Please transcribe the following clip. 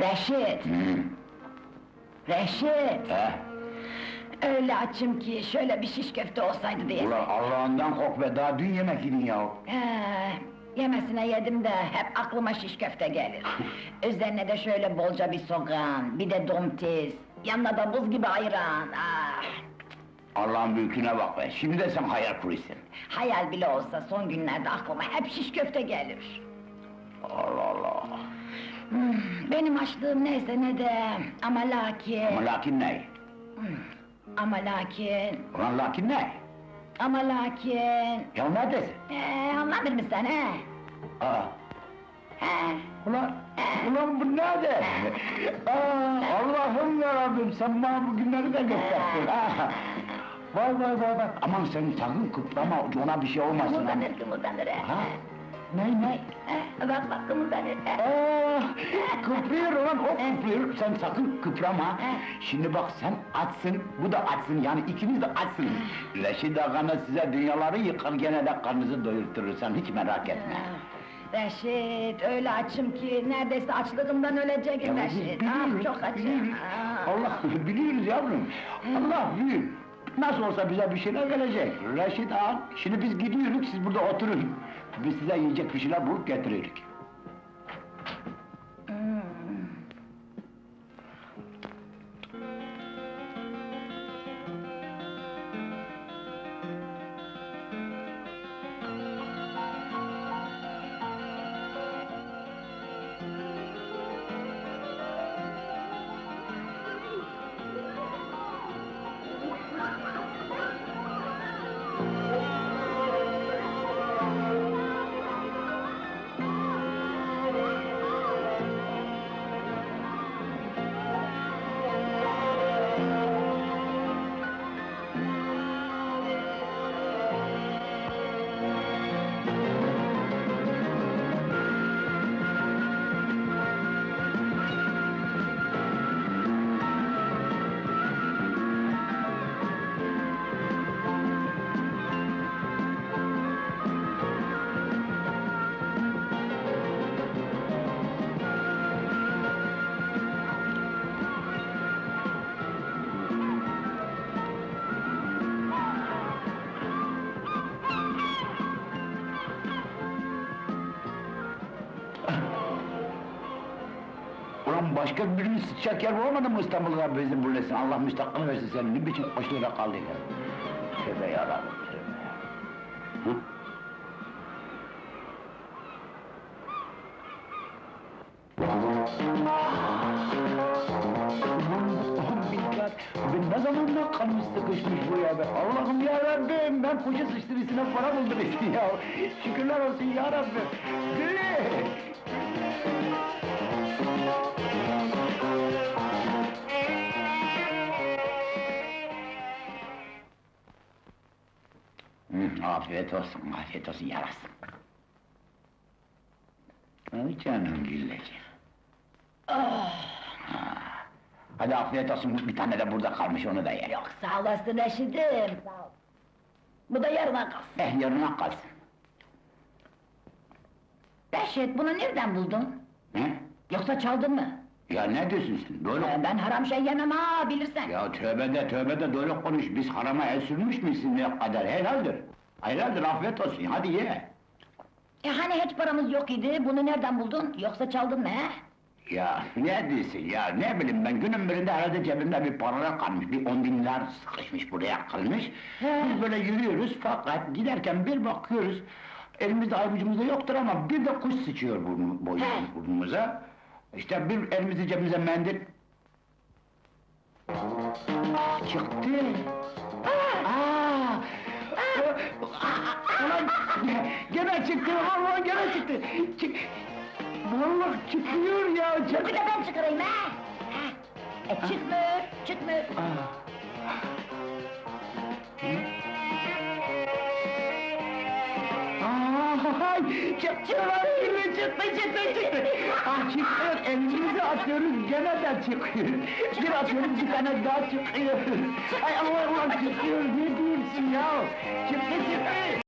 Reşit, Hı, Reşit. he? Öyle açım ki şöyle bir şiş köfte olsaydı diye. Ulan Allah'ından kork be, daha dün yemek yedin ya. He, yemesine yedim de hep aklıma şiş köfte gelir. Üzerine de şöyle bolca bir soğan, bir de domates, yanına da buz gibi ayran. Ah, Allah'ın büyüklüğüne bak be, şimdi de sen hayal kuruyorsun. hayal bile olsa son günlerde aklıma hep şiş köfte gelir. Allah Allah! Benim açlığım neyse ne de ama lakin... Ama lakin ne? Ama lakin... Ulan lakin ne? Ama lakin... Ya neredesin? Ee, anladın mı sen he? Aa, He? ulan, ulan bu nerede? Aa, Allah'ım yarabbim, sen bana bu günleri de gösterdin. ha! Vay vay vay vay! Aman sen sakın kıpırama, ona bir şey olmasın. Kımıldanır kımıldanır he. Ne ne? He, bak bak kımıldanır he. Aa, kıpırıyor ulan, o kıpırıyor. Sen sakın kıprama. Şimdi bak sen açsın, bu da açsın, yani ikiniz de açsın. Reşit Ağa'na size dünyaları yıkar, gene de karnınızı doyurturur, sen hiç merak etme. Reşit, öyle açım ki neredeyse açlığımdan öleceğim Reşit. Ah, çok açım. Ah. Allah, biliyoruz yavrum. Allah büyük. Nasıl olsa bize bir şeyler gelecek. Reşit Ağa, şimdi biz gidiyoruz, siz burada oturun. Biz size yiyecek bir şeyler bulup getiriyoruz. Ulan başka birinin sıçacak yer olmadı mı İstanbul'da bizim burlesin? Allah müstakil versin senin, ne biçim açlığıyla kaldı ya? Tövbe yarabbim, tövbe ya. Hı? Allah'ım ben ne zamandan kalmış sıkışmış buraya be? Allah'ım ya Rabbim, ben koca sıçtırısına para buldum ya. Şükürler olsun ya Hı, afiyet olsun, afiyet olsun, yarasın. Ay canım gülleciğim. Oh, Ha. Hadi afiyet olsun, bir tane de burada kalmış, onu da ye. yok sağ olasın Reşit'im. Bu da yarına kalsın. Eh, yarına kalsın. Reşit, bunu nereden buldun? He? Yoksa çaldın mı? Ya ne diyorsun sen, böyle Ee, ben haram şey yemem ha, bilirsen. Ya tövbe de tövbe de böyle konuş, biz harama el sürmüş müyüz ne kadar, helaldir. Helaldir, afiyet olsun, hadi ye. E hani hiç paramız yok idi, bunu nereden buldun? Yoksa çaldın mı he? Ya ne diyorsun ya, ne bileyim ben, günün birinde herhalde cebimde bir paralar kalmış, bir on binler sıkışmış buraya kalmış. He. Biz böyle yürüyoruz fakat giderken bir bakıyoruz, elimizde avucumuzda yoktur ama bir de kuş sıçıyor burnu, boynum, He. burnumuza. İşte bir elimizi cebimize mendil... Çıktı! Aa! Ulan gene çıktı, vallahi gene çıktı! Çık... Vallahi çıkıyor ya, çık... Bir de ben çıkarayım ha! Ha. E çıkmıyor, çıkmıyor. Ay, çıktı lan yine çıktı, çıktı, çıktı! Ah çıkıyor, elimizi atıyoruz, gene de çıkıyor! Bir atıyoruz, bir tane daha çıkıyor! Ay Allah Allah çıkıyor, ne diyorsun ya? Çıktı, çıktı!